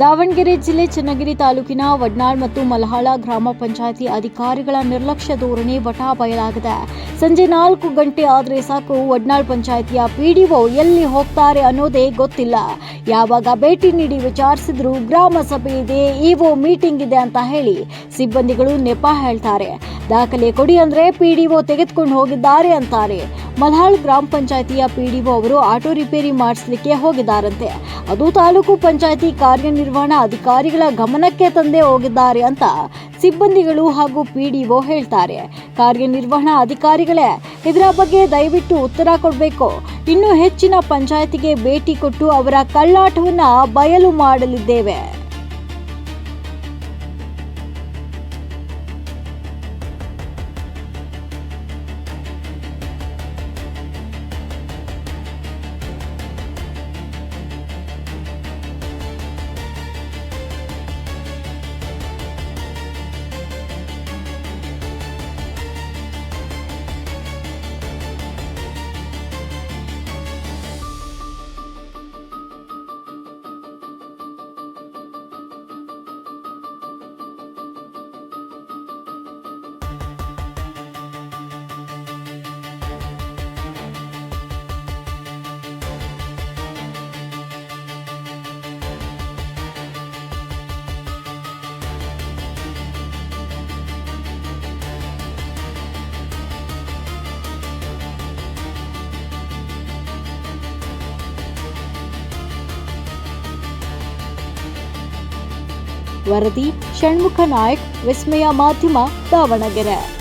ದಾವಣಗೆರೆ ಜಿಲ್ಲೆ ಚನ್ನಗಿರಿ ತಾಲೂಕಿನ ವಡ್ನಾಳ್ ಮತ್ತು ಮಲಹಾಳ ಗ್ರಾಮ ಪಂಚಾಯಿತಿ ಅಧಿಕಾರಿಗಳ ನಿರ್ಲಕ್ಷ್ಯ ಧೋರಣೆ ವಟಾ ಬಯಲಾಗಿದೆ. ಸಂಜೆ ನಾಲ್ಕು ಗಂಟೆ ಆದರೆ ಸಾಕು, ವಡ್ನಾಳ್ ಪಂಚಾಯಿತಿಯ ಪಿಡಿಒ ಎಲ್ಲಿ ಹೋಗ್ತಾರೆ ಅನ್ನೋದೇ ಗೊತ್ತಿಲ್ಲ. ಯಾವಾಗ ಭೇಟಿ ನೀಡಿ ವಿಚಾರಿಸಿದ್ರು ಗ್ರಾಮ ಸಭೆ ಇದೆ ಇಒ ಮೀಟಿಂಗ್ ಇದೆ ಅಂತ ಹೇಳಿ ಸಿಬ್ಬಂದಿಗಳು ನೆಪ ಹೇಳ್ತಾರೆ. ದಾಖಲೆ ಕೊಡಿ ಅಂದ್ರೆ ಪಿಡಿಒ ತೆಗೆದುಕೊಂಡು ಹೋಗಿದ್ದಾರೆ ಅಂತಾರೆ. ಮಲ್ಹಾಳ್ ಗ್ರಾಮ ಪಂಚಾಯಿತಿಯ ಪಿಡಿಒ ಅವರು ಆಟೋ ರಿಪೇರಿ ಮಾಡಿಸ್ಲಿಕ್ಕೆ ಹೋಗಿದ್ದಾರಂತೆ. ಅದು ತಾಲೂಕು ಪಂಚಾಯಿತಿ ಕಾರ್ಯನಿರ್ವಹಣಾ ಅಧಿಕಾರಿಗಳ ಗಮನಕ್ಕೆ ತಂದೆ ಹೋಗಿದ್ದಾರೆ ಅಂತ ಸಿಬ್ಬಂದಿಗಳು ಹಾಗೂ ಪಿಡಿಒ ಹೇಳ್ತಾರೆ. ಕಾರ್ಯನಿರ್ವಹಣಾ ಅಧಿಕಾರಿಗಳೇ, ಇದರ ಬಗ್ಗೆ ದಯವಿಟ್ಟು ಉತ್ತರ ಕೊಡಬೇಕು. ಇನ್ನೂ ಹೆಚ್ಚಿನ ಪಂಚಾಯಿತಿಗೆ ಭೇಟಿ ಕೊಟ್ಟು ಅವರ ಕಳ್ಳಾಟವನ್ನು ಬಯಲು ಮಾಡಲಿದ್ದೇವೆ. ವರದಿ ಷಣ್ಮುಖ ನಾಯಕ್ ವಿಸ್ಮಯ ಮಾಧ್ಯಮ ದಾವಣಗೆರೆ.